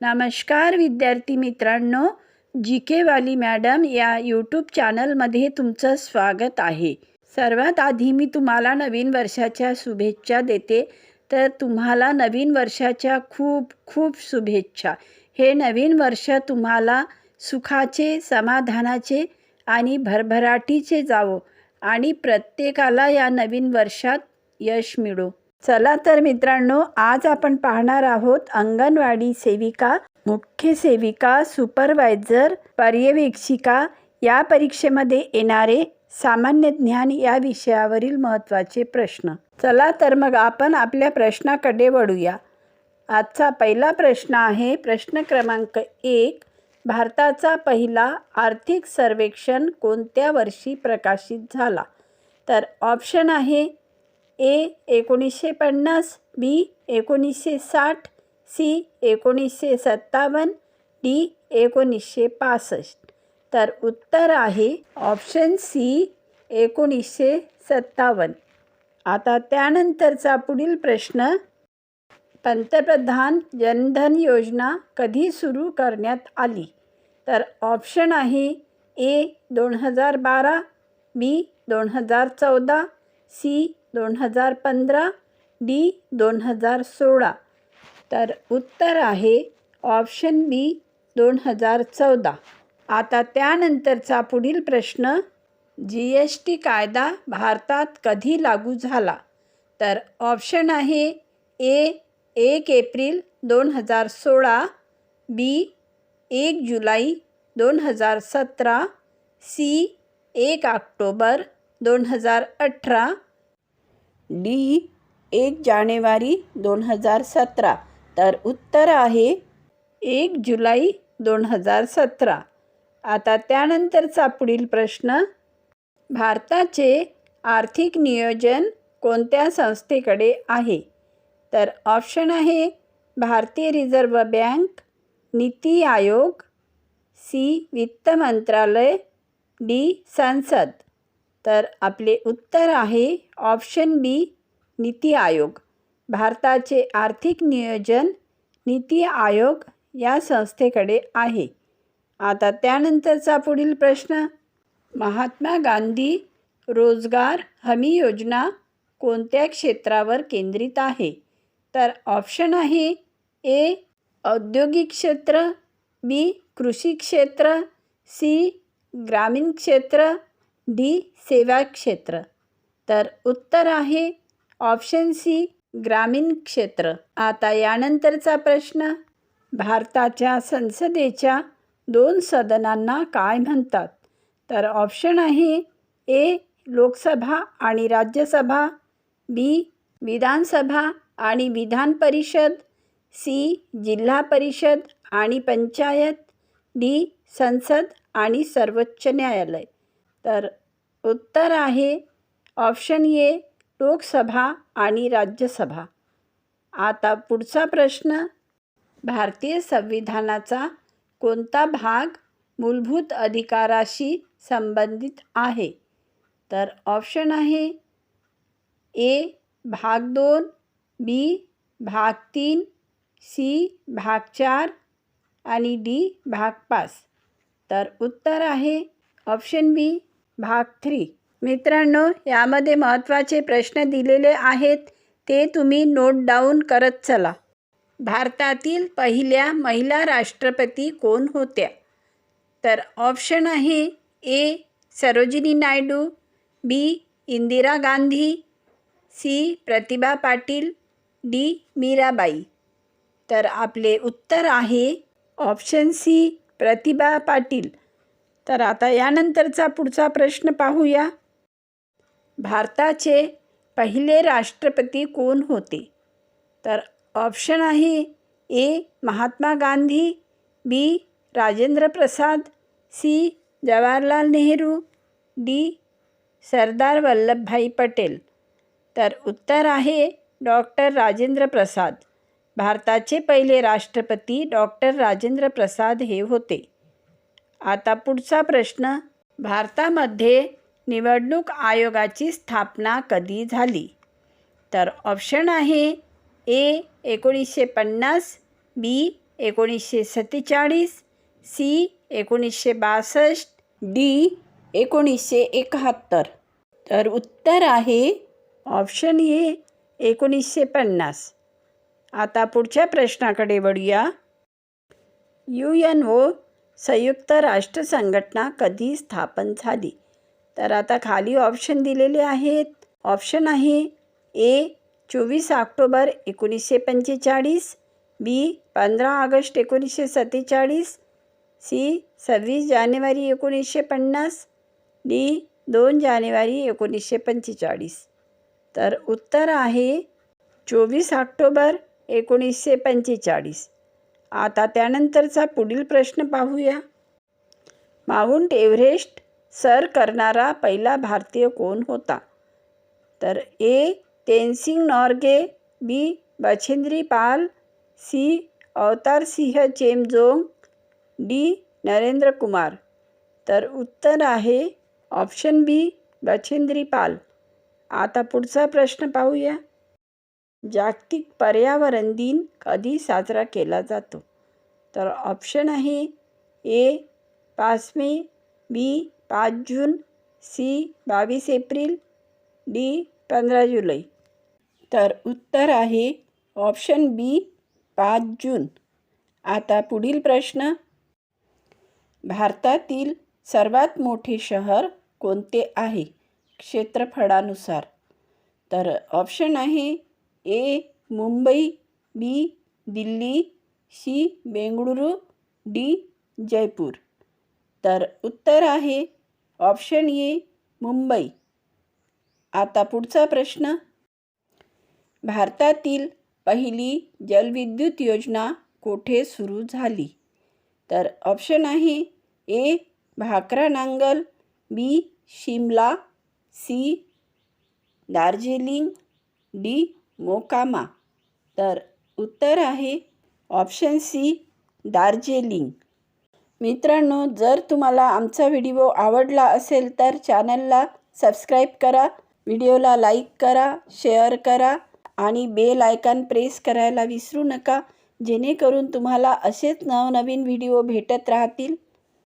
नमस्कार विद्यार्थी मित्रांनो जी केवाली मॅडम या यूट्यूब चॅनलमध्ये तुमचं स्वागत आहे. सर्वात आधी मी तुम्हाला नवीन वर्षाच्या शुभेच्छा देते. तर तुम्हाला नवीन वर्षाच्या खूप खूप शुभेच्छा. हे नवीन वर्ष तुम्हाला सुखाचे समाधानाचे आणि भरभराटीचे जावो आणि प्रत्येकाला या नवीन वर्षात यश मिळो. चला तर मित्रांनो आज आपण पाहणार आहोत अंगणवाडी सेविका मुख्य सेविका सुपरवायझर पर्यवेक्षिका या परीक्षेमध्ये येणारे सामान्य ज्ञान या विषयावरील महत्त्वाचे प्रश्न. चला तर मग आपण आपल्या प्रश्नाकडे वळूया. आजचा पहिला प्रश्न आहे प्रश्न क्रमांक एक भारताचा पहिला आर्थिक सर्वेक्षण कोणत्या वर्षी प्रकाशित झाला? तर ऑप्शन आहे ए एकोणीसशे पन्नास बी एकोणीसशे साठ सी एकोणीसशे सत्तावन्न डी एकोणीसशे पासष्ट. तर उत्तर आहे ऑप्शन सी एकोणीसशे सत्तावन्न. आता त्यानंतरचा पुढील प्रश्न पंतप्रधान जनधन योजना कधी सुरू करण्यात आली? तर ऑप्शन आहे ए दोन हजार बारा बी दोन हजार चौदा सी दोन हजार पंधरा डी दोन हजार सोळा. तर उत्तर आहे ऑप्शन बी दोन हजार चौदा. आता त्यानंतरचा पुढील प्रश्न जी एस टी कायदा भारतात कधी लागू झाला? तर ऑप्शन आहे ए एक एप्रिल दोन हजार सोळा बी एक जुलै दोन हजार सतरा सी एक ऑक्टोबर दोन हजार अठरा डी एक जानेवारी दोन हजार सतरा. तर उत्तर आहे एक जुलै दोन हजार सतरा. आता त्यानंतरचा पुढील प्रश्न. भारताचे आर्थिक नियोजन कोणत्या संस्थेकडे आहे? तर ऑप्शन आहे भारतीय reserve bank NITI Aayog C वित्त मंत्रालय डी संसद. तर आपले उत्तर आहे ऑप्शन बी नीती आयोग. भारताचे आर्थिक नियोजन नीती आयोग या संस्थेकडे आहे. आता त्यानंतरचा पुढील प्रश्न. महात्मा गांधी रोजगार हमी योजना कोणत्या क्षेत्रावर केंद्रित आहे? तर ऑप्शन आहे ए औद्योगिक क्षेत्र बी कृषी क्षेत्र सी ग्रामीण क्षेत्र डी सेवा क्षेत्र. तर उत्तर आहे ऑप्शन सी ग्रामीण क्षेत्र. आता यानंतरचा प्रश्न भारताच्या संसदेच्या दोन सदनांना काय म्हणतात? तर ऑप्शन आहे ए लोकसभा आणि राज्यसभा बी विधानसभा आणि विधान परिषद सी जिल्हा परिषद आणि पंचायत डी संसद आणि सर्वोच्च न्यायालय. तर उत्तर आहे ऑप्शन ए लोकसभा आणि राज्यसभा. आता पुढचा प्रश्न भारतीय संविधानाचा कोणता भाग मूलभूत अधिकाराशी संबंधित आहे? तर ऑप्शन आहे ए भाग दोन बी भाग तीन सी भाग चार आणि डी भाग पाच. तर उत्तर आहे ऑप्शन बी भाग थ्री. मित्रांनो यामध्ये महत्त्वाचे प्रश्न दिलेले आहेत. ते तुम्ही नोट डाऊन करत चला. भारतातील पहिल्या महिला राष्ट्रपती कोण होत्या? तर ऑप्शन आहे A Sarojini Naidu B Indira Gandhi C Pratibha Patil D Mirabai. तर आपले उत्तर आहे ऑप्शन सी प्रतिभा पाटील. तर आता यानंतरचा पुढचा प्रश्न पाहूया. भारताचे पहिले राष्ट्रपती कोण होते? तर ऑप्शन आहे A Mahatma Gandhi B Rajendra Prasad C Jawaharlal Nehru D Sardar Vallabhbhai Patel. तर उत्तर आहे डॉक्टर राजेंद्र प्रसाद. भारताचे पहिले राष्ट्रपती डॉक्टर राजेंद्र प्रसाद हे होते. आता पुढचा प्रश्न. भारतामध्ये निवडणूक आयोगाची स्थापना कधी झाली? तर ऑप्शन आहे ए एकोणीसशे पन्नास बी एकोणीसशे सत्तेचाळीस सी एकोणीसशे बासष्ट डी एकोणीसशे एकाहत्तर. तर उत्तर आहे ऑप्शन ए एकोणीसशे पन्नास. आता पुढच्या प्रश्नाकडे वळूया. यू एन ओ संयुक्त राष्ट्र संघटना कधी स्थापन झाली? तर आता खाली ऑप्शन दिलेले आहेत. ऑप्शन आहे ए चोवीस ऑक्टोबर एकोणीसशे पंचेचाळीस बी पंधरा ऑगस्ट एकोणीसशे सत्तेचाळीस सी सव्वीस जानेवारी एकोणीसशे पन्नास डी दोन जानेवारी एकोणीसशे पंचेचाळीस. तर उत्तर आहे चोवीस ऑक्टोबर एकोणीसशे पंचेचाळीस. आता त्यानंतरचा पुढील प्रश्न पाहूया. माउंट एव्हरेस्ट सर करणारा पहिला भारतीय कोण होता? तर A. Tenzing Norgay B. Bachendri Pal C. Avtar Singh Chemjong D. Narendra Kumar. तर उत्तर आहे ऑप्शन बी बछेंद्री पाल. आता पुढचा प्रश्न पाहूया. जागतिक पर्यावरण दिन कधी साजरा केला जातो? तर ऑप्शन आहे ए पाच मे बी पाच जून सी बावीस एप्रिल डी पंधरा जुलै. तर उत्तर आहे ऑप्शन बी पाच जून. आता पुढील प्रश्न. भारतातील सर्वात मोठे शहर कोणते आहे? क्षेत्रफळानुसार. तर ऑप्शन आहे A Mumbai B Delhi C Bengaluru D Jaipur. तर उत्तर आहे ऑप्शन ए मुंबई. आता पुढचा प्रश्न. भारतातील पहिली जलविद्युत योजना कोठे सुरू झाली? तर ऑप्शन आहे A Bhakra Nangal B Shimla C Darjeeling D Mokama. तर उत्तर आहे ऑप्शन सी दार्जिलिंग. मित्रांनो जर तुम्हाला आमचा व्हिडिओ आवडला असेल तर चॅनलला सबस्क्राईब करा व्हिडिओला लाईक करा शेअर करा आणि बेल आयकॉन प्रेस करायला विसरू नका जेणेकरून तुम्हाला असेच नवनवीन व्हिडिओ भेटत राहतील.